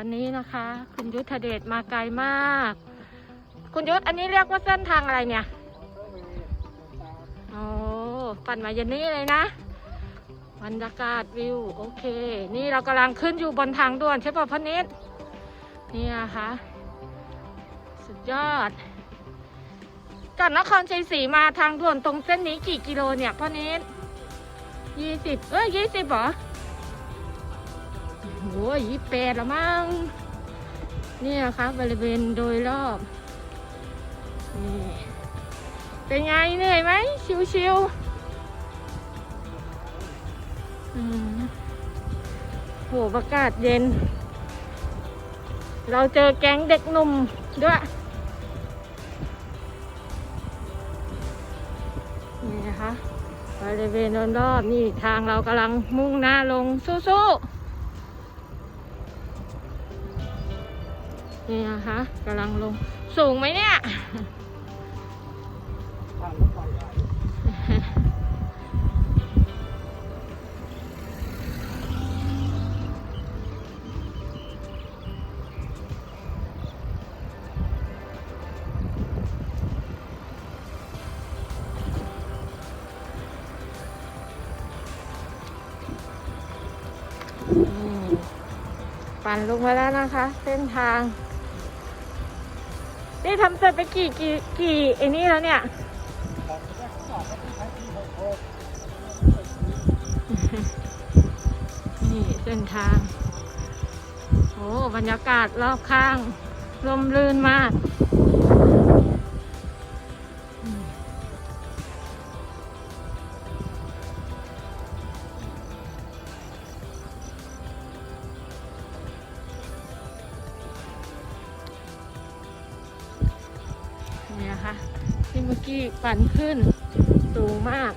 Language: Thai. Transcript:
วันนี้นะคะ คุณยุทธเดชมาไกลมาก คุณยุทธอันนี้เรียกว่าเส้นทางอะไรเนี่ยโอ้ปั่นมาเย็นนี้เลยนะบรรยากาศวิวโอเค นี่เรากำลังขึ้นอยู่บนทางด่วนใช่ป่ะพอนิดนี่นะคะสุดยอดจากนครชัยศรีมาทางด่วนตรงเส้นนี้กี่กิโลเนี่ยพ่อนิดยี่สิบเอ้ยยี่สิบเหรอ โอ้ยยี่แปดละมั้งนี่นะคะบริเวณโดยรอบนี่เป็นไงเหนื่อยไหมชิวๆอืมโหประกาศเย็น เราเจอแก๊งเด็กหนุ่มด้วยนี่นะคะบริเวณรอบนี่ทางเรากำลังมุ่งหน้าลงสู้ๆ นี่นะคะกำลังลง สูงไหมเนี่ย ปั่นลงมาแล้วนะคะ เส้นทาง นี่ทำเสร็จไปกี่กี่กี่ไอ้นี่แล้วเนี่ย นี่เส้นทาง โอ้บรรยากาศรอบข้างลมลื่นมาก นี่นะคะที่เมื่อกี้ปั่นขึ้นสูงมาก